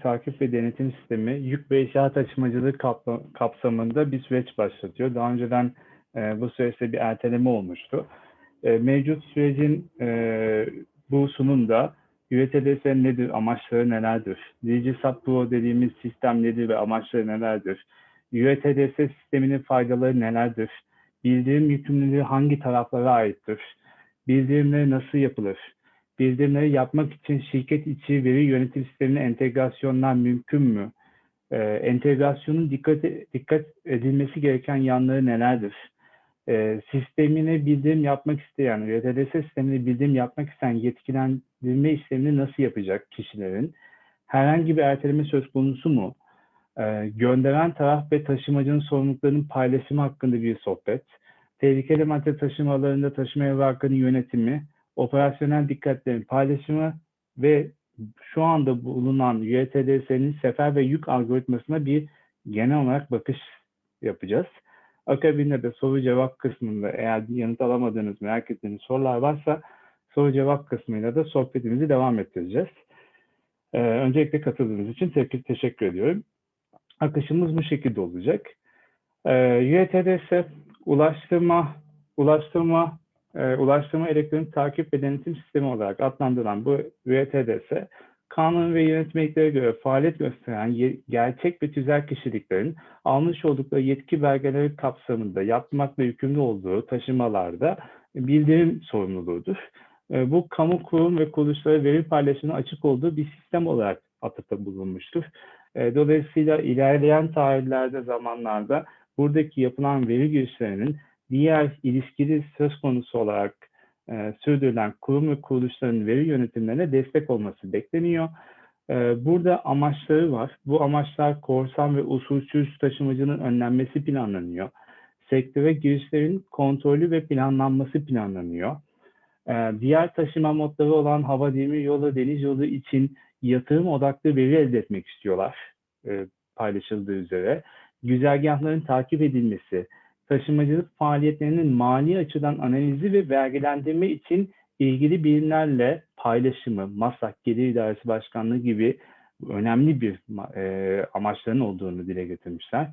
takip ve denetim sistemi yük ve eşya taşımacılığı kapsamında bir süreç başlatıyor. Daha önceden e, bu süreçte bir erteleme olmuştu. E, mevcut sürecin e, bu sunumda UTDS nedir, amaçları nelerdir? DigiSap Pro dediğimiz sistem nedir ve amaçları nelerdir? UTDS sisteminin faydaları nelerdir? Bildirim yükümlülüğü hangi taraflara aittir? Bildirimleri nasıl yapılır? Bildirimleri yapmak için şirket içi veri yönetim sistemine entegrasyonlar mümkün mü? Ee, entegrasyonun dikkat, dikkat edilmesi gereken yanları nelerdir? Ee, sistemine bildirim yapmak isteyen, UTDS sistemine bildirim yapmak isteyen yetkilendirme işlemini nasıl yapacak kişilerin? Herhangi bir erteleme söz konusu mu? Ee, gönderen taraf ve taşımacının sorumluluklarının paylaşımı hakkında bir sohbet. Tehlikeli madde taşımalarında taşıma ev hakkının yönetimi, operasyonel dikkatlerin paylaşımı ve şu anda bulunan UETDS'nin sefer ve yük algoritmasına bir genel olarak bakış yapacağız. Akabinde de soru cevap kısmında eğer yanıt alamadığınız, merak ettiğiniz sorular varsa soru cevap kısmıyla da sohbetimizi devam ettireceğiz. Ee, öncelikle katıldığınız için te teşekkür ediyorum. Akışımız bu şekilde olacak. Ee, UETDS ulaştırma, ulaştırma, e, ulaştırma elektronik takip ve denetim sistemi olarak adlandırılan bu UETDS, kanun ve yönetmeliklere göre faaliyet gösteren gerçek ve tüzel kişiliklerin almış oldukları yetki belgeleri kapsamında yapmakla yükümlü olduğu taşımalarda bildirim sorumluluğudur. E, bu kamu kurum ve kuruluşlara veri paylaşımına açık olduğu bir sistem olarak atıfta bulunmuştur. E, dolayısıyla ilerleyen tarihlerde, zamanlarda buradaki yapılan veri girişlerinin diğer ilişkili söz konusu olarak e, sürdürülen kurum ve kuruluşların veri yönetimlerine destek olması bekleniyor. E, burada amaçları var. Bu amaçlar korsan ve usulsüz taşımacının önlenmesi planlanıyor. Sektöre girişlerin kontrolü ve planlanması planlanıyor. E, diğer taşıma modları olan hava demir yolu, deniz yolu için yatırım odaklı veri elde etmek istiyorlar e, paylaşıldığı üzere. Güzergahların takip edilmesi, taşımacılık faaliyetlerinin mali açıdan analizi ve vergilendirme için ilgili birimlerle paylaşımı, MASAK, Gelir İdaresi Başkanlığı gibi önemli bir e, amaçların olduğunu dile getirmişler.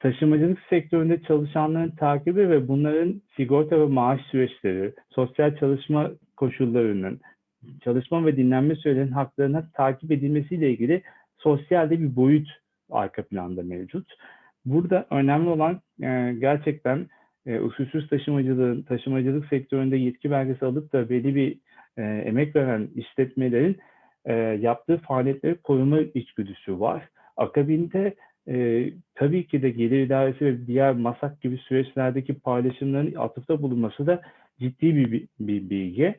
Taşımacılık sektöründe çalışanların takibi ve bunların sigorta ve maaş süreçleri, sosyal çalışma koşullarının, çalışma ve dinlenme sürelerinin haklarına takip edilmesiyle ilgili sosyalde bir boyut arka planda mevcut. Burada önemli olan e, gerçekten e, usulsüz taşımacılığın, taşımacılık sektöründe yetki belgesi alıp da belli bir e, emek veren işletmelerin e, yaptığı faaliyetleri koruma içgüdüsü var. Akabinde e, tabii ki de gelir idaresi ve diğer masak gibi süreçlerdeki paylaşımların atıfta bulunması da ciddi bir, bir, bir bilgi.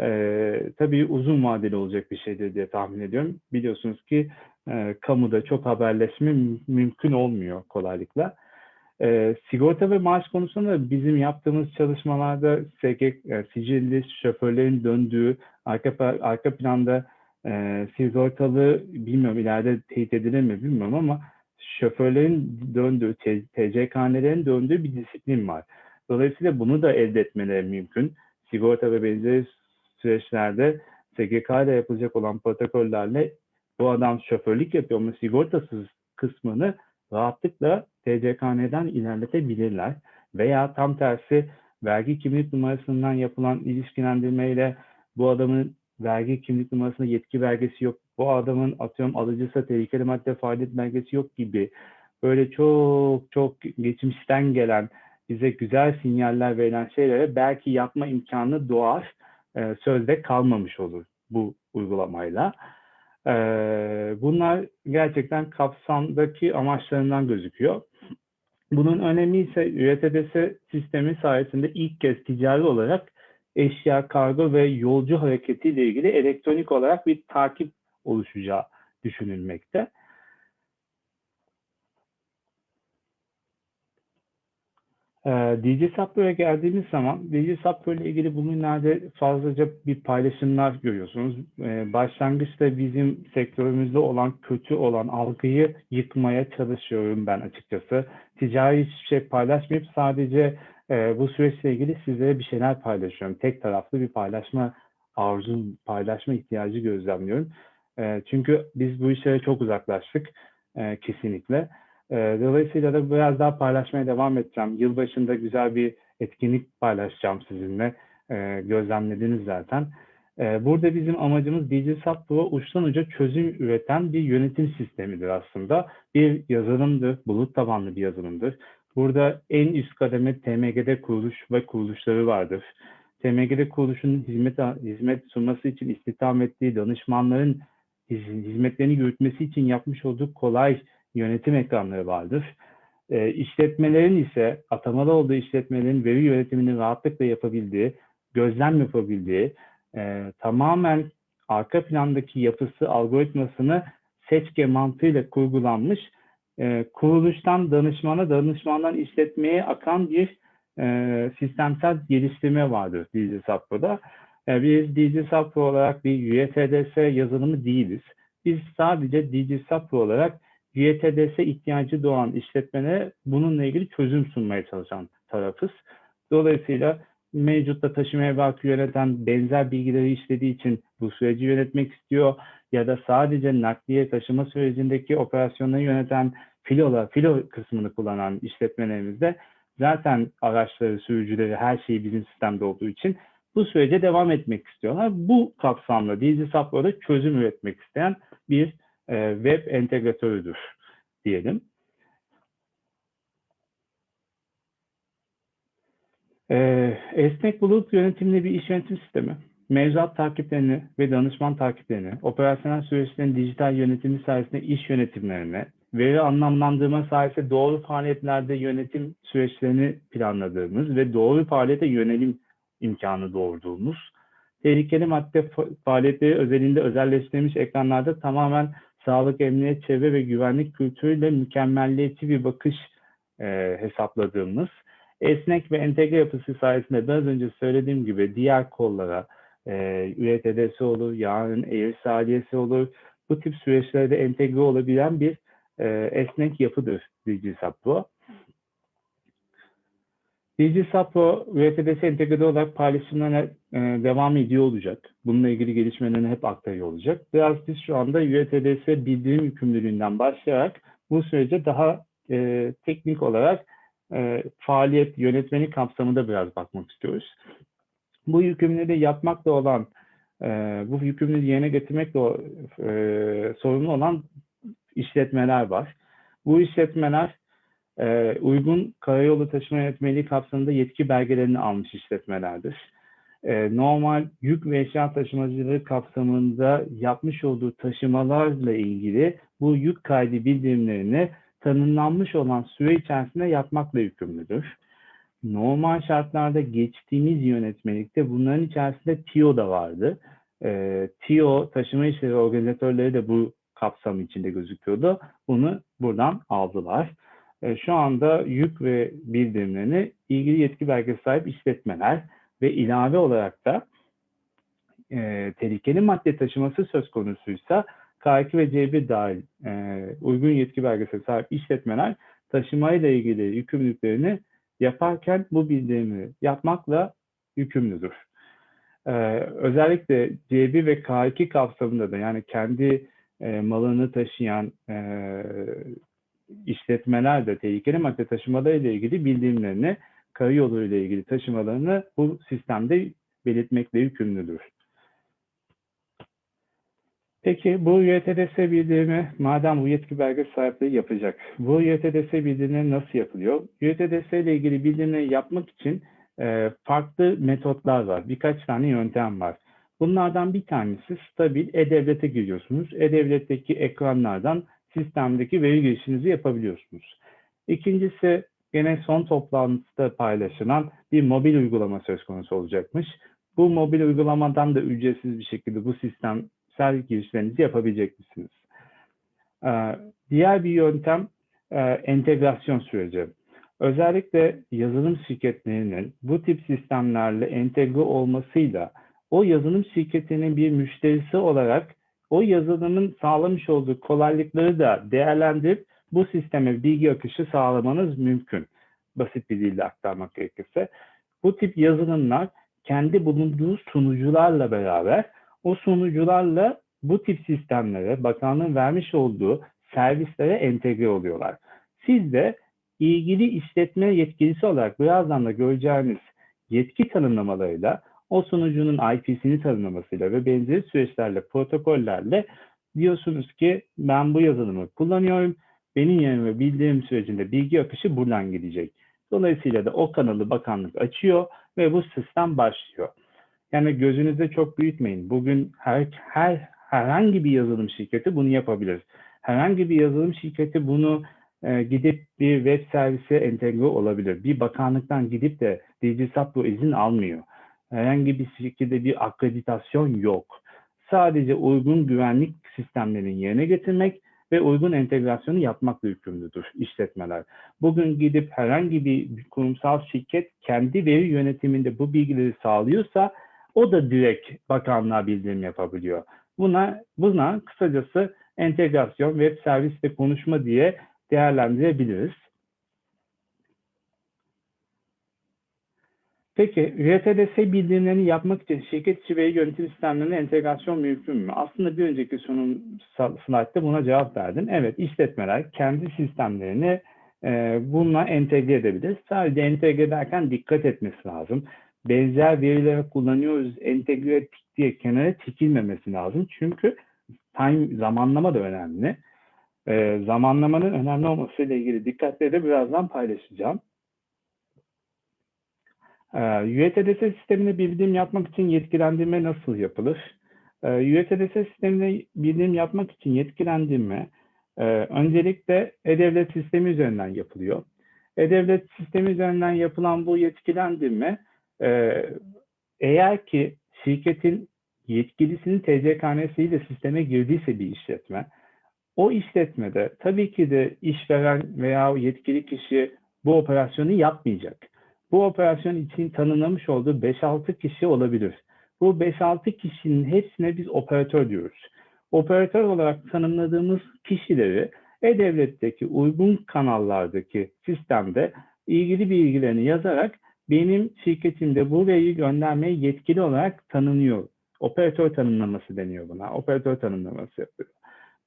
E, tabii uzun vadeli olacak bir şeydir diye tahmin ediyorum. Biliyorsunuz ki e, kamuda çok haberleşme mümkün olmuyor kolaylıkla. E, sigorta ve maaş konusunda bizim yaptığımız çalışmalarda SG, e, sicilli şoförlerin döndüğü, arka, arka planda e, sigortalı bilmiyorum ileride teyit edilir mi bilmiyorum ama şoförlerin döndüğü, TCK'lerin döndüğü bir disiplin var. Dolayısıyla bunu da elde etmeleri mümkün. Sigorta ve benzeri süreçlerde SGK ile yapılacak olan protokollerle bu adam şoförlük yapıyor ama sigortasız kısmını rahatlıkla TCKN'den ilerletebilirler. Veya tam tersi vergi kimlik numarasından yapılan ilişkilendirmeyle bu adamın vergi kimlik numarasında yetki belgesi yok, bu adamın atıyorum alıcısa tehlikeli madde faaliyet belgesi yok gibi böyle çok çok geçmişten gelen bize güzel sinyaller verilen şeylere belki yapma imkanı doğar, sözde kalmamış olur bu uygulamayla. Bunlar gerçekten kapsamdaki amaçlarından gözüküyor. Bunun önemi ise UTDS sistemi sayesinde ilk kez ticari olarak eşya, kargo ve yolcu hareketiyle ilgili elektronik olarak bir takip oluşacağı düşünülmekte. E, ee, DJ Saplo'ya geldiğimiz zaman DJ Saplo ile ilgili bugünlerde fazlaca bir paylaşımlar görüyorsunuz. E, başlangıçta bizim sektörümüzde olan kötü olan algıyı yıkmaya çalışıyorum ben açıkçası. Ticari hiçbir şey paylaşmayıp sadece e, bu süreçle ilgili sizlere bir şeyler paylaşıyorum. Tek taraflı bir paylaşma arzum, paylaşma ihtiyacı gözlemliyorum. E, çünkü biz bu işlere çok uzaklaştık e, kesinlikle. E, dolayısıyla da biraz daha paylaşmaya devam edeceğim. Yılbaşında güzel bir etkinlik paylaşacağım sizinle. E, gözlemlediniz zaten. E, burada bizim amacımız DigiSap Pro uçtan uca çözüm üreten bir yönetim sistemidir aslında. Bir yazılımdır, bulut tabanlı bir yazılımdır. Burada en üst kademe TMG'de kuruluş ve kuruluşları vardır. TMG'de kuruluşun hizmet, hizmet sunması için istihdam ettiği danışmanların hizmetlerini yürütmesi için yapmış olduğu kolay yönetim ekranları vardır. E, işletmelerin ise atamalı olduğu işletmelerin veri yönetimini rahatlıkla yapabildiği, gözlem yapabildiği, e, tamamen arka plandaki yapısı, algoritmasını seçke mantığıyla kurgulanmış, e, kuruluştan danışmana, danışmandan işletmeye akan bir e, sistemsel geliştirme vardır DigiSappro'da. E, biz DigiSapro olarak bir UETDS yazılımı değiliz. Biz sadece DigiSapro olarak UETDS ihtiyacı doğan işletmelere bununla ilgili çözüm sunmaya çalışan tarafız. Dolayısıyla mevcutta taşıma evrakı yöneten benzer bilgileri işlediği için bu süreci yönetmek istiyor ya da sadece nakliye taşıma sürecindeki operasyonları yöneten filola, filo kısmını kullanan işletmelerimizde zaten araçları, sürücüleri, her şeyi bizim sistemde olduğu için bu sürece devam etmek istiyorlar. Bu kapsamda DigiSapro'da çözüm üretmek isteyen bir e, web entegratörüdür diyelim. E, esnek bulut yönetimli bir iş yönetim sistemi. Mevzuat takiplerini ve danışman takiplerini, operasyonel süreçlerin dijital yönetimi sayesinde iş yönetimlerini, veri anlamlandırma sayesinde doğru faaliyetlerde yönetim süreçlerini planladığımız ve doğru faaliyete yönelim imkanı doğurduğumuz, tehlikeli madde faaliyetleri özelinde özelleştirilmiş ekranlarda tamamen sağlık, emniyet, çevre ve güvenlik kültürüyle mükemmelliyetçi bir bakış e, hesapladığımız, esnek ve entegre yapısı sayesinde biraz önce söylediğim gibi diğer kollara, e, UETD'si olur, yarın eğer saliyesi olur, bu tip süreçlerde entegre olabilen bir e, esnek yapıdır DigiSapro. DigiSapro UETDS entegrede olarak paylaşımlarına e, devam ediyor olacak. Bununla ilgili gelişmelerini hep aktarıyor olacak. Biraz biz şu anda UETDS bildirim yükümlülüğünden başlayarak bu sürece daha e, teknik olarak e, faaliyet yönetmeni kapsamında biraz bakmak istiyoruz. Bu yükümlülüğü yapmakla olan, e, bu yükümlülüğü yerine getirmekle e, sorumlu olan işletmeler var. Bu işletmeler e, uygun karayolu taşıma yönetmeliği kapsamında yetki belgelerini almış işletmelerdir. E, normal yük ve eşya taşımacılığı kapsamında yapmış olduğu taşımalarla ilgili bu yük kaydı bildirimlerini tanımlanmış olan süre içerisinde yapmakla yükümlüdür. Normal şartlarda geçtiğimiz yönetmelikte bunların içerisinde TIO da vardı. E, TIO taşıma işleri organizatörleri de bu kapsam içinde gözüküyordu. Bunu buradan aldılar. E, şu anda yük ve bildirimlerini ilgili yetki belgesi sahip işletmeler ve ilave olarak da e, tehlikeli madde taşıması söz konusuysa K2 ve C1 dahil e, uygun yetki belgesi sahip işletmeler taşımayla ilgili yükümlülüklerini yaparken bu bildirimi yapmakla yükümlüdür. Ee, özellikle C1 ve K2 kapsamında da yani kendi e, malını taşıyan e, işletmeler de tehlikeli madde taşımaları ile ilgili bildirimlerini, karayolu ile ilgili taşımalarını bu sistemde belirtmekle yükümlüdür. Peki bu YTDS bildirimi madem bu yetki belge sahipliği yapacak, bu YTDS bildirimi nasıl yapılıyor? YTDS ile ilgili bildirimi yapmak için e, farklı metotlar var. Birkaç tane yöntem var. Bunlardan bir tanesi stabil e-devlete giriyorsunuz. E-devletteki ekranlardan sistemdeki veri girişinizi yapabiliyorsunuz. İkincisi gene son toplantıda paylaşılan bir mobil uygulama söz konusu olacakmış. Bu mobil uygulamadan da ücretsiz bir şekilde bu sistemsel girişlerinizi yapabilecek misiniz? Ee, diğer bir yöntem e, entegrasyon süreci. Özellikle yazılım şirketlerinin bu tip sistemlerle entegre olmasıyla o yazılım şirketinin bir müşterisi olarak o yazılımın sağlamış olduğu kolaylıkları da değerlendirip bu sisteme bilgi akışı sağlamanız mümkün. Basit bir dille aktarmak gerekirse. Bu tip yazılımlar kendi bulunduğu sunucularla beraber o sunucularla bu tip sistemlere bakanlığın vermiş olduğu servislere entegre oluyorlar. Siz de ilgili işletme yetkilisi olarak birazdan da göreceğiniz yetki tanımlamalarıyla o sunucunun IP'sini tanımlamasıyla ve benzeri süreçlerle, protokollerle diyorsunuz ki ben bu yazılımı kullanıyorum. Benim yerime bildirim sürecinde bilgi akışı buradan gidecek. Dolayısıyla da o kanalı bakanlık açıyor ve bu sistem başlıyor. Yani gözünüzde çok büyütmeyin. Bugün her, her herhangi bir yazılım şirketi bunu yapabilir. Herhangi bir yazılım şirketi bunu e, gidip bir web servise entegre olabilir. Bir bakanlıktan gidip de DigiSap bu izin almıyor. Herhangi bir şekilde bir akreditasyon yok. Sadece uygun güvenlik sistemlerini yerine getirmek ve uygun entegrasyonu yapmakla yükümlüdür işletmeler. Bugün gidip herhangi bir kurumsal şirket kendi veri yönetiminde bu bilgileri sağlıyorsa o da direkt bakanlığa bildirim yapabiliyor. Buna, buna kısacası entegrasyon, web servis ve konuşma diye değerlendirebiliriz. Peki, RTDS bildirimlerini yapmak için şirket içi veri yönetim sistemlerine entegrasyon mümkün mü? Aslında bir önceki sunum slaytta buna cevap verdim. Evet, işletmeler kendi sistemlerini e, bununla entegre edebilir. Sadece entegre ederken dikkat etmesi lazım. Benzer verileri kullanıyoruz, entegre ettik diye kenara çekilmemesi lazım. Çünkü time zamanlama da önemli. E, zamanlamanın önemli olmasıyla ilgili dikkatleri de birazdan paylaşacağım. Ee, UETDS sistemine bildirim yapmak için yetkilendirme nasıl yapılır? Ee, UETDS sistemine bildirim yapmak için yetkilendirme e, öncelikle e-devlet sistemi üzerinden yapılıyor. E-devlet sistemi üzerinden yapılan bu yetkilendirme e, eğer ki şirketin yetkilisinin TCKN'siyle sisteme girdiyse bir işletme, o işletmede tabii ki de işveren veya yetkili kişi bu operasyonu yapmayacak bu operasyon için tanımlamış olduğu 5-6 kişi olabilir. Bu 5-6 kişinin hepsine biz operatör diyoruz. Operatör olarak tanımladığımız kişileri e-devletteki uygun kanallardaki sistemde ilgili bilgilerini yazarak benim şirketimde bu veriyi göndermeye yetkili olarak tanınıyor. Operatör tanımlaması deniyor buna. Operatör tanımlaması yapıyor.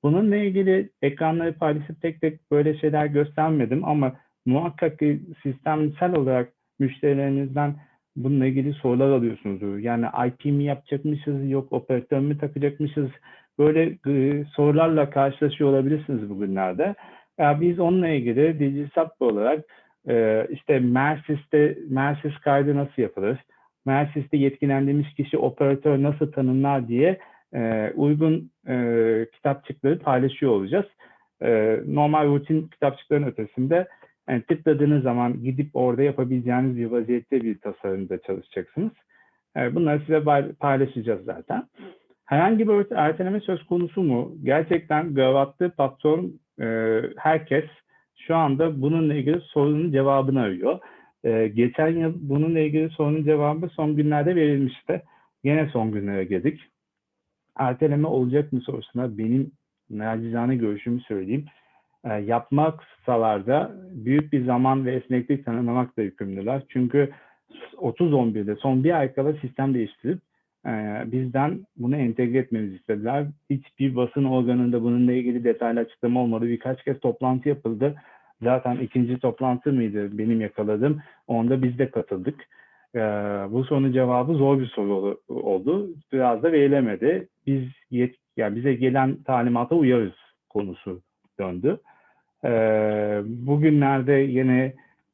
Bununla ilgili ekranları paylaşıp tek tek böyle şeyler göstermedim ama muhakkak ki sistemsel olarak müşterilerinizden bununla ilgili sorular alıyorsunuzdur. Yani IP mi yapacakmışız, yok operatör mü takacakmışız? Böyle e, sorularla karşılaşıyor olabilirsiniz bugünlerde. Ya biz onunla ilgili DigiSap olarak e, işte Mersis'te Mersis kaydı nasıl yapılır? Mersis'te yetkilendirilmiş kişi operatör nasıl tanımlar diye e, uygun e, kitapçıkları paylaşıyor olacağız. E, normal rutin kitapçıkların ötesinde yani tıkladığınız zaman gidip orada yapabileceğiniz bir vaziyette bir tasarımda çalışacaksınız. Ee, bunları size paylaşacağız zaten. Herhangi bir erteleme söz konusu mu? Gerçekten gravatlı patron e, herkes şu anda bununla ilgili sorunun cevabını arıyor. Ee, geçen yıl bununla ilgili sorunun cevabı son günlerde verilmişti. Yine son günlere geldik. Erteleme olacak mı sorusuna benim nacizane görüşümü söyleyeyim e, yapmaksalar da büyük bir zaman ve esneklik tanımlamakla yükümlüler. Çünkü 30-11'de son bir ay kala sistem değiştirip e, bizden bunu entegre etmemizi istediler. Hiçbir basın organında bununla ilgili detaylı açıklama olmadı. Birkaç kez toplantı yapıldı. Zaten ikinci toplantı mıydı benim yakaladığım. Onda biz de katıldık. Ee, bu sorunun cevabı zor bir soru oldu. Biraz da verilemedi. Biz yet yani bize gelen talimata uyarız konusu döndü. Ee, bugünlerde yine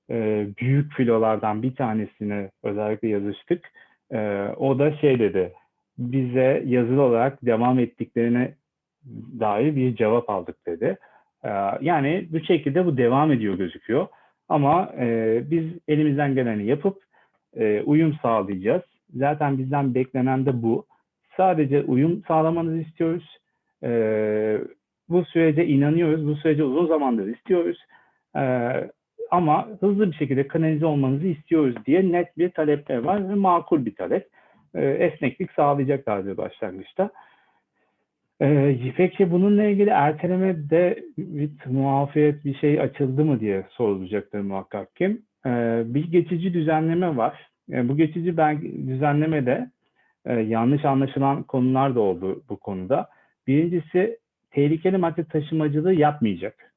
e, büyük filolardan bir tanesini özellikle yazıştık. Ee, o da şey dedi, bize yazılı olarak devam ettiklerine dair bir cevap aldık dedi. Ee, yani bu şekilde bu devam ediyor gözüküyor. Ama e, biz elimizden geleni yapıp e, uyum sağlayacağız. Zaten bizden beklenen de bu. Sadece uyum sağlamanızı istiyoruz. E, bu sürece inanıyoruz. Bu sürece uzun zamandır istiyoruz. Ee, ama hızlı bir şekilde kanalize olmanızı istiyoruz diye net bir talepler var ve makul bir talep. Ee, esneklik sağlayacaklardır başlangıçta. Ee, peki bununla ilgili ertelemede bir muafiyet bir şey açıldı mı diye sorulacaktır muhakkak ki. Ee, bir geçici düzenleme var. Ee, bu geçici düzenlemede e, yanlış anlaşılan konular da oldu bu konuda Birincisi tehlikeli madde taşımacılığı yapmayacak.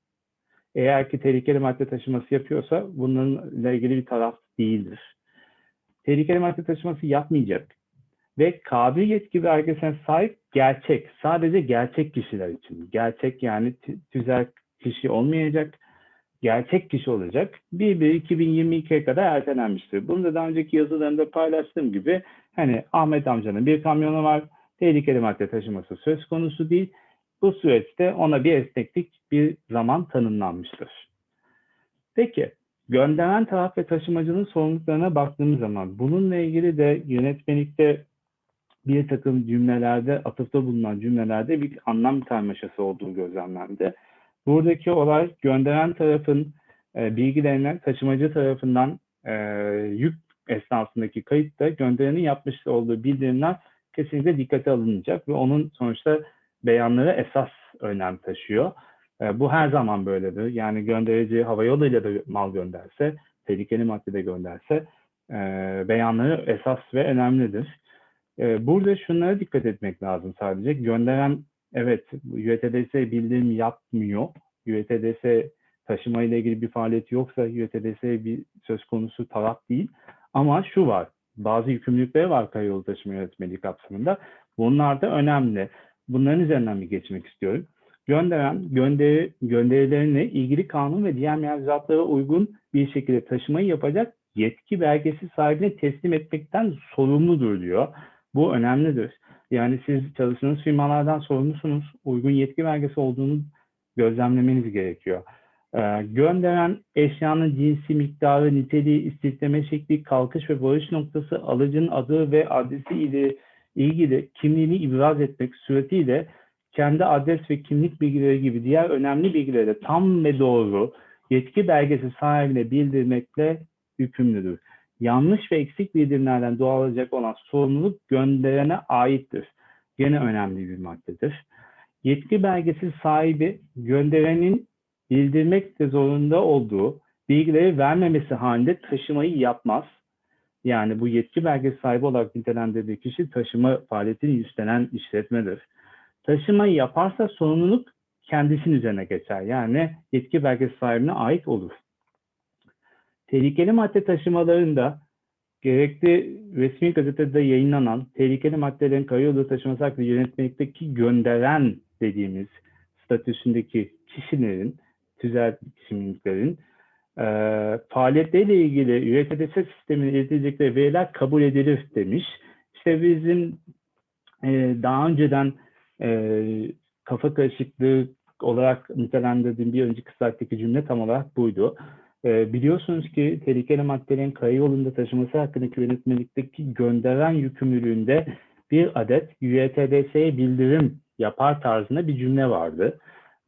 Eğer ki tehlikeli madde taşıması yapıyorsa bununla ilgili bir taraf değildir. Tehlikeli madde taşıması yapmayacak ve kabil yetki belgesine sahip gerçek, sadece gerçek kişiler için. Gerçek yani tüzel kişi olmayacak, gerçek kişi olacak. 1-1-2022'ye kadar ertelenmiştir. Bunu da daha önceki yazılarımda paylaştığım gibi hani Ahmet amcanın bir kamyonu var, tehlikeli madde taşıması söz konusu değil. Bu süreçte ona bir esneklik bir zaman tanımlanmıştır. Peki gönderen taraf ve taşımacının sorumluluklarına baktığımız zaman bununla ilgili de yönetmelikte bir takım cümlelerde, atıfta bulunan cümlelerde bir anlam karmaşası olduğu gözlemlendi. Buradaki olay gönderen tarafın e, bilgilerine taşımacı tarafından e, yük esnasındaki kayıtta gönderenin yapmış olduğu bildirimler kesinlikle dikkate alınacak ve onun sonuçta beyanları esas önem taşıyor. E, bu her zaman böyledir. Yani gönderici hava yoluyla da mal gönderse, tehlikeli madde de gönderse e, beyanları esas ve önemlidir. E, burada şunlara dikkat etmek lazım sadece. Gönderen evet UETDS bildirim yapmıyor. UETDS taşıma ile ilgili bir faaliyet yoksa UETDS bir söz konusu taraf değil. Ama şu var, bazı yükümlülükleri var karayolu taşıma yönetmeliği kapsamında. Bunlar da önemli. Bunların üzerinden bir geçmek istiyorum. Gönderen, gönderi, gönderilerini ilgili kanun ve diğer mevzuatlara uygun bir şekilde taşımayı yapacak yetki belgesi sahibine teslim etmekten sorumludur diyor. Bu önemlidir. Yani siz çalıştığınız firmalardan sorumlusunuz. Uygun yetki belgesi olduğunu gözlemlemeniz gerekiyor. Ee, gönderen eşyanın cinsi, miktarı, niteliği, istikleme şekli, kalkış ve varış noktası, alıcının adı ve adresi ile ilgili kimliğini ibraz etmek suretiyle kendi adres ve kimlik bilgileri gibi diğer önemli bilgileri de tam ve doğru yetki belgesi sahibine bildirmekle yükümlüdür. Yanlış ve eksik bildirimlerden doğalacak olan sorumluluk gönderene aittir. Gene önemli bir maddedir. Yetki belgesi sahibi gönderenin bildirmek de zorunda olduğu bilgileri vermemesi halinde taşımayı yapmaz. Yani bu yetki belgesi sahibi olarak nitelendirdiği kişi taşıma faaliyetini üstlenen işletmedir. Taşımayı yaparsa sorumluluk kendisinin üzerine geçer. Yani yetki belgesi sahibine ait olur. Tehlikeli madde taşımalarında gerekli resmi gazetede yayınlanan tehlikeli maddelerin karayolu taşıması hakkında yönetmelikteki gönderen dediğimiz statüsündeki kişilerin, tüzel kimliklerin e, faaliyetleriyle ilgili UETDS sistemine iletilecekleri veriler kabul edilir demiş. İşte bizim e, daha önceden e, kafa karışıklığı olarak nitelendirdiğim bir önceki slayttaki cümle tam olarak buydu. E, biliyorsunuz ki tehlikeli maddelerin karayolunda taşıması hakkındaki yönetmelikteki gönderen yükümlülüğünde bir adet UETDS'ye bildirim yapar tarzında bir cümle vardı.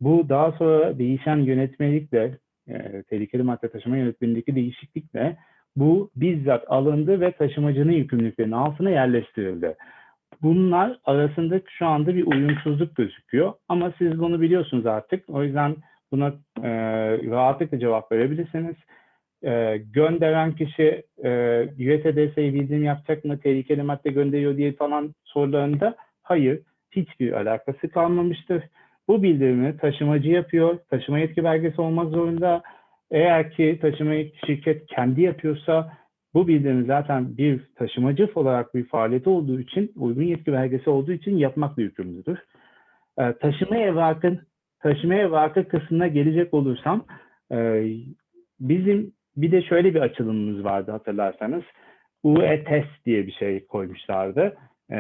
Bu daha sonra değişen yönetmelikle, e, tehlikeli madde taşıma yönetmeliğindeki değişiklikle bu bizzat alındı ve taşımacının yükümlülüklerinin altına yerleştirildi. Bunlar arasında şu anda bir uyumsuzluk gözüküyor. Ama siz bunu biliyorsunuz artık. O yüzden buna e, rahatlıkla cevap verebilirsiniz. E, gönderen kişi e, UETDS'ye bildirim yapacak mı, tehlikeli madde gönderiyor diye falan sorularında hayır, hiçbir alakası kalmamıştır. Bu bildirimi taşımacı yapıyor. Taşıma yetki belgesi olmak zorunda. Eğer ki taşıma şirket kendi yapıyorsa bu bildirim zaten bir taşımacı olarak bir faaliyeti olduğu için, uygun yetki belgesi olduğu için yapmakla yükümlüdür. E, taşıma evrakın taşıma evrakı kısmına gelecek olursam e, bizim bir de şöyle bir açılımımız vardı hatırlarsanız. UE diye bir şey koymuşlardı. E,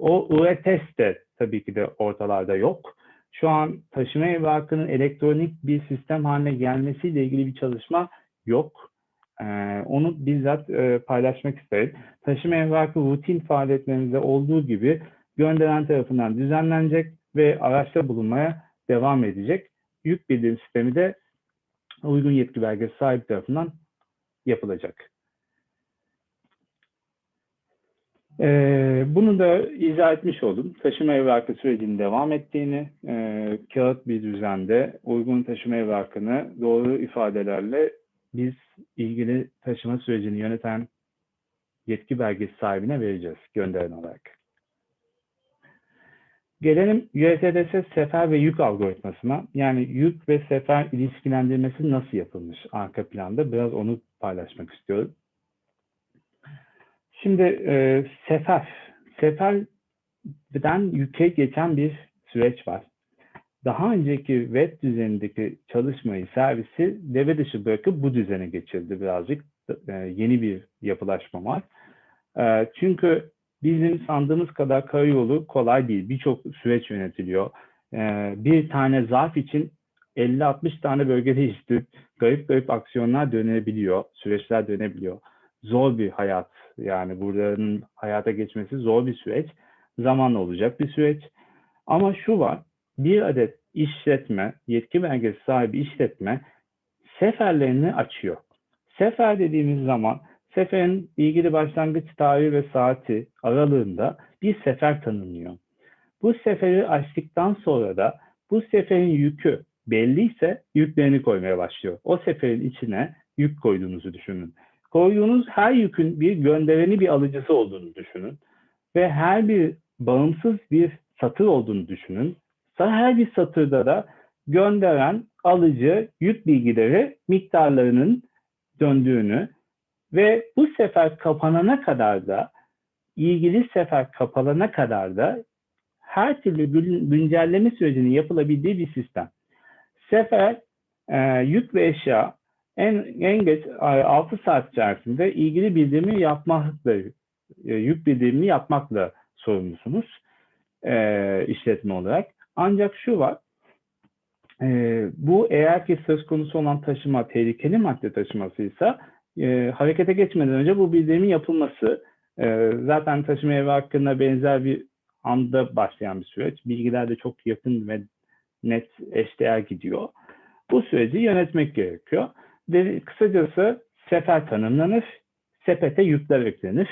o UE de tabii ki de ortalarda yok. Şu an taşıma evrakının elektronik bir sistem haline gelmesiyle ilgili bir çalışma yok. Ee, onu bizzat e, paylaşmak isterim. Taşıma evrakı rutin faaliyetlerimizde olduğu gibi gönderen tarafından düzenlenecek ve araçta bulunmaya devam edecek. Yük bildirim sistemi de uygun yetki belgesi sahibi tarafından yapılacak. Ee, bunu da izah etmiş oldum. Taşıma evrakı sürecinin devam ettiğini, e, kağıt bir düzende uygun taşıma evrakını doğru ifadelerle biz ilgili taşıma sürecini yöneten yetki belgesi sahibine vereceğiz gönderen olarak. Gelelim USDS sefer ve yük algoritmasına. Yani yük ve sefer ilişkilendirmesi nasıl yapılmış arka planda? Biraz onu paylaşmak istiyorum. Şimdi e, sefer, seferden yüke geçen bir süreç var. Daha önceki web düzenindeki çalışmayı, servisi devre dışı bırakıp bu düzene geçirdi birazcık. E, yeni bir yapılaşma var. E, çünkü bizim sandığımız kadar karayolu kolay değil. Birçok süreç yönetiliyor. E, bir tane zarf için 50-60 tane bölgede işte garip garip aksiyonlar dönebiliyor, süreçler dönebiliyor. Zor bir hayat yani buranın hayata geçmesi zor bir süreç. Zamanla olacak bir süreç. Ama şu var, bir adet işletme, yetki belgesi sahibi işletme seferlerini açıyor. Sefer dediğimiz zaman seferin ilgili başlangıç tarihi ve saati aralığında bir sefer tanınıyor. Bu seferi açtıktan sonra da bu seferin yükü belliyse yüklerini koymaya başlıyor. O seferin içine yük koyduğunuzu düşünün. Koyduğunuz her yükün bir göndereni bir alıcısı olduğunu düşünün. Ve her bir bağımsız bir satır olduğunu düşünün. Her bir satırda da gönderen alıcı yük bilgileri miktarlarının döndüğünü ve bu sefer kapanana kadar da ilgili sefer kapanana kadar da her türlü güncelleme sürecinin yapılabildiği bir sistem. Sefer e, yük ve eşya en, en geç 6 saat içerisinde ilgili bildirimi yapmakla, e, yük bildirimini yapmakla sorumlusunuz e, işletme olarak. Ancak şu var, e, bu eğer ki söz konusu olan taşıma tehlikeli madde taşımasıysa e, harekete geçmeden önce bu bildirimin yapılması e, zaten taşıma evi hakkında benzer bir anda başlayan bir süreç. Bilgiler de çok yakın ve net eşdeğer gidiyor. Bu süreci yönetmek gerekiyor. Ve kısacası sefer tanımlanır, sepete yükler eklenir.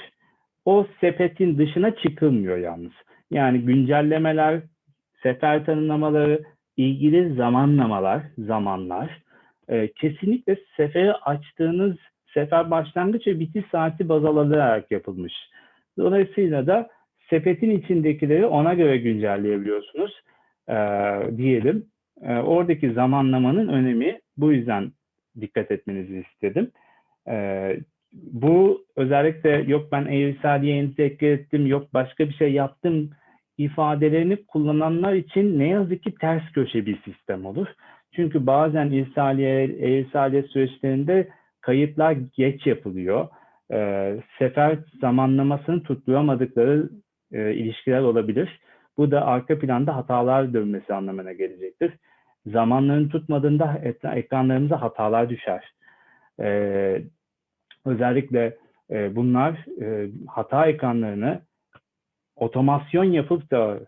O sepetin dışına çıkılmıyor yalnız. Yani güncellemeler, sefer tanımlamaları, ilgili zamanlamalar, zamanlar, e, kesinlikle seferi açtığınız sefer başlangıç ve bitiş saati baz alınarak yapılmış. Dolayısıyla da sepetin içindekileri ona göre güncelleyebiliyorsunuz e, diyelim. E, oradaki zamanlamanın önemi bu yüzden dikkat etmenizi istedim. E, bu özellikle yok ben eğrisaliye entegre ettim, yok başka bir şey yaptım ifadelerini kullananlar için ne yazık ki ters köşe bir sistem olur. Çünkü bazen irsaliye, irsaliye süreçlerinde kayıtlar geç yapılıyor. E, sefer zamanlamasını tutturamadıkları e, ilişkiler olabilir. Bu da arka planda hatalar dönmesi anlamına gelecektir. Zamanlarını tutmadığında ekranlarımıza hatalar düşer. E, özellikle e, bunlar e, hata ekranlarını otomasyon yapıp da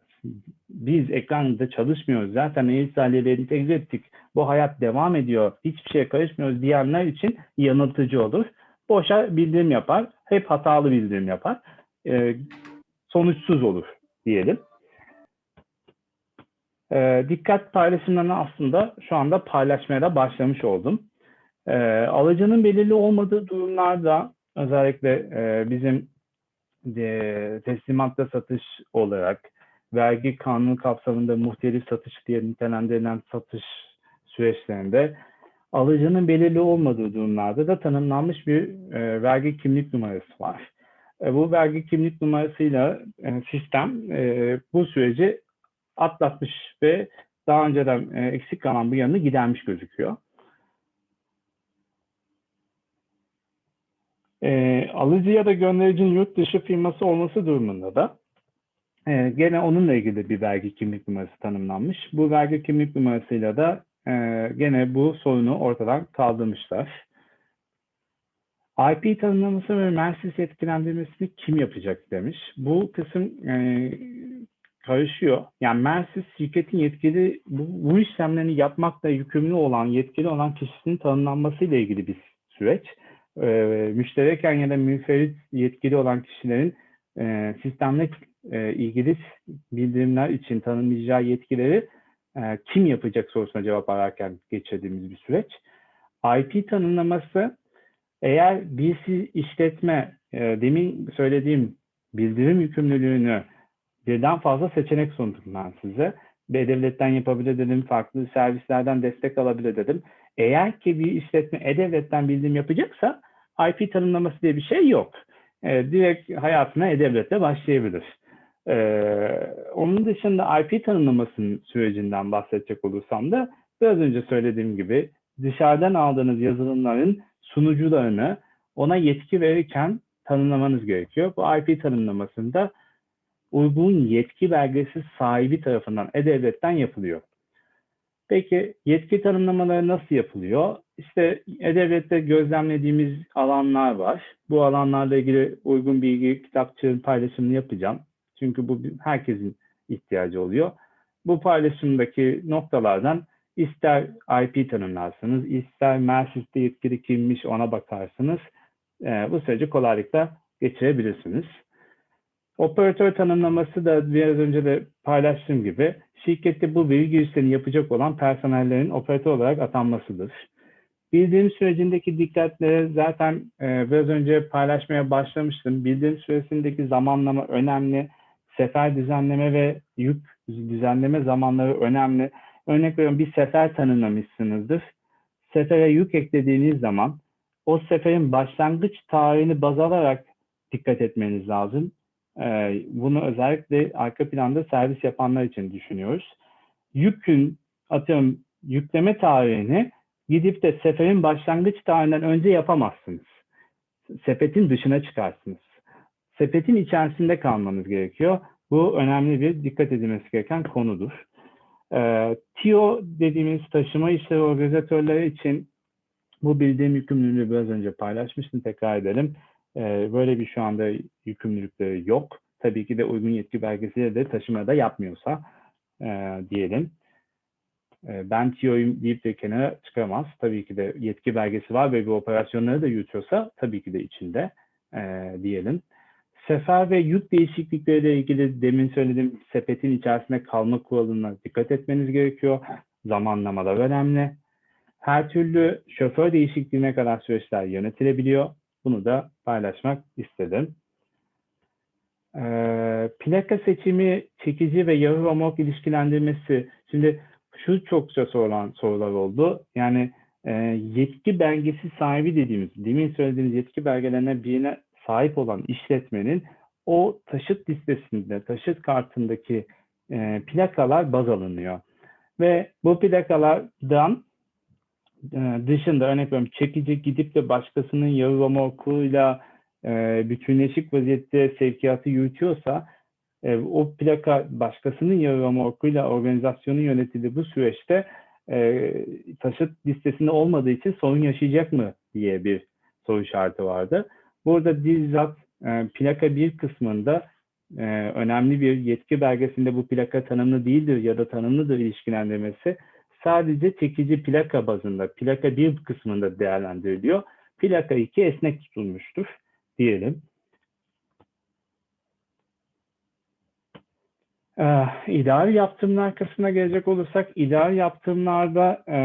biz ekranda çalışmıyoruz. Zaten e-saliyeleri entegre ettik. Bu hayat devam ediyor. Hiçbir şeye karışmıyoruz diyenler için yanıltıcı olur. Boşa bildirim yapar. Hep hatalı bildirim yapar. E, sonuçsuz olur diyelim. E, dikkat paylaşımlarını aslında şu anda paylaşmaya da başlamış oldum. E, alıcının belirli olmadığı durumlarda özellikle e, bizim e, teslimatta satış olarak vergi kanunu kapsamında muhtelif satış diye nitelendirilen satış süreçlerinde alıcının belirli olmadığı durumlarda da tanımlanmış bir e, vergi kimlik numarası var. E, bu vergi kimlik numarasıyla e, sistem e, bu süreci atlatmış ve daha önceden e, eksik kalan bu yanını gidermiş gözüküyor. E, alıcı ya da göndericinin yurt dışı firması olması durumunda da e, gene onunla ilgili bir vergi kimlik numarası tanımlanmış. Bu vergi kimlik numarasıyla da e, gene bu sorunu ortadan kaldırmışlar. IP tanımlaması ve Mersis etkilendirmesini kim yapacak demiş. Bu kısım e, karışıyor. Yani Mersis şirketin yetkili bu, bu işlemlerini yapmakla yükümlü olan, yetkili olan kişisinin tanımlanmasıyla ilgili bir süreç. E, müştereken ya da müferit yetkili olan kişilerin e, sistemle e, ilgili bildirimler için tanımlayacağı yetkileri e, kim yapacak sorusuna cevap ararken geçirdiğimiz bir süreç. IP tanımlaması eğer bir işletme e, demin söylediğim bildirim yükümlülüğünü birden fazla seçenek sundum ben size. E-Devlet'ten yapabilir dedim, farklı servislerden destek alabilir dedim. Eğer ki bir işletme E-Devlet'ten bildirim yapacaksa IP tanımlaması diye bir şey yok. E, direkt hayatına E-Devlet'le başlayabilir. E, onun dışında IP tanımlamasının sürecinden bahsedecek olursam da biraz önce söylediğim gibi dışarıdan aldığınız yazılımların sunucularını ona yetki verirken tanımlamanız gerekiyor. Bu IP tanımlamasında uygun yetki belgesi sahibi tarafından E-Devlet'ten yapılıyor. Peki yetki tanımlamaları nasıl yapılıyor? İşte E-Devlet'te gözlemlediğimiz alanlar var. Bu alanlarla ilgili uygun bilgi kitapçığın paylaşımını yapacağım. Çünkü bu herkesin ihtiyacı oluyor. Bu paylaşımdaki noktalardan ister IP tanımlarsınız, ister Mersis'te yetkili kimmiş ona bakarsınız. Ee, bu süreci kolaylıkla geçirebilirsiniz. Operatör tanımlaması da biraz önce de paylaştığım gibi şirkette bu veri girişlerini yapacak olan personellerin operatör olarak atanmasıdır. Bildirim sürecindeki dikkatleri zaten e, biraz önce paylaşmaya başlamıştım. Bildirim süresindeki zamanlama önemli. Sefer düzenleme ve yük düzenleme zamanları önemli. Örnek veriyorum bir sefer tanımlamışsınızdır. Sefere yük eklediğiniz zaman o seferin başlangıç tarihini baz alarak dikkat etmeniz lazım. Ee, bunu özellikle arka planda servis yapanlar için düşünüyoruz. Yükün atıyorum yükleme tarihini gidip de seferin başlangıç tarihinden önce yapamazsınız. Sepetin dışına çıkarsınız. Sepetin içerisinde kalmanız gerekiyor. Bu önemli bir dikkat edilmesi gereken konudur. Ee, TIO dediğimiz taşıma işleri organizatörleri için bu bildiğim yükümlülüğü biraz önce paylaşmıştım. Tekrar edelim. Böyle bir şu anda yükümlülükleri yok. Tabii ki de uygun yetki belgesiyle de taşımada yapmıyorsa diyelim. Ben TIO'yum deyip de kenara çıkamaz. Tabii ki de yetki belgesi var ve bu operasyonları da yürütüyorsa tabii ki de içinde diyelim. Sefer ve yük değişiklikleriyle ilgili demin söylediğim sepetin içerisinde kalma kuralına dikkat etmeniz gerekiyor. Zamanlamalar önemli. Her türlü şoför değişikliğine kadar süreçler yönetilebiliyor. Bunu da paylaşmak istedim. Ee, plaka seçimi, çekici ve yarı romork ilişkilendirmesi. Şimdi şu çokça sorulan sorular oldu. Yani e, yetki belgesi sahibi dediğimiz, demin söylediğimiz yetki belgelerine birine sahip olan işletmenin o taşıt listesinde, taşıt kartındaki e, plakalar baz alınıyor. Ve bu plakalardan dışında örnek veriyorum çekici gidip de başkasının yarı romorkuyla e, bütünleşik vaziyette sevkiyatı yürütüyorsa e, o plaka başkasının yarı romorkuyla organizasyonun yönetildiği bu süreçte e, taşıt listesinde olmadığı için sorun yaşayacak mı diye bir soru işareti vardı. Burada bizzat e, plaka bir kısmında e, önemli bir yetki belgesinde bu plaka tanımlı değildir ya da tanımlıdır ilişkilendirmesi sadece çekici plaka bazında, plaka bir kısmında değerlendiriliyor. Plaka 2 esnek tutulmuştur diyelim. Ee, idari yaptırımlar kısmına gelecek olursak, idari yaptırımlarda e,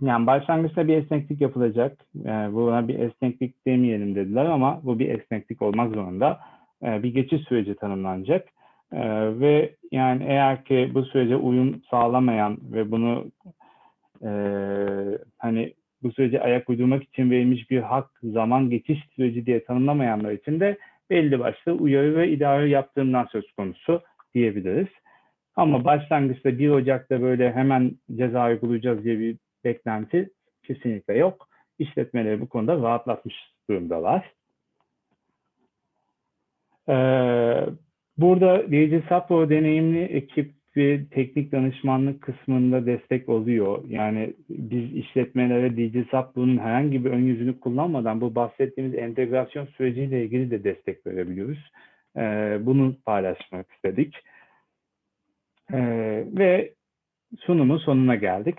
yani başlangıçta bir esneklik yapılacak. E, buna bir esneklik demeyelim dediler ama bu bir esneklik olmak zorunda. E, bir geçiş süreci tanımlanacak. E, ve yani eğer ki bu sürece uyum sağlamayan ve bunu e, hani bu sürece ayak uydurmak için verilmiş bir hak zaman geçiş süreci diye tanımlamayanlar için de belli başlı uyarı ve idari yaptırımlar söz konusu diyebiliriz. Ama başlangıçta 1 Ocak'ta böyle hemen ceza uygulayacağız diye bir beklenti kesinlikle yok. İşletmeleri bu konuda rahatlatmış durumdalar. Ee, burada Dici Sapo deneyimli ekip ve teknik danışmanlık kısmında destek oluyor. Yani biz işletmelere DigiSap bunun herhangi bir ön yüzünü kullanmadan bu bahsettiğimiz entegrasyon süreciyle ilgili de destek verebiliyoruz. Ee, bunu paylaşmak istedik. Ee, ve sunumun sonuna geldik.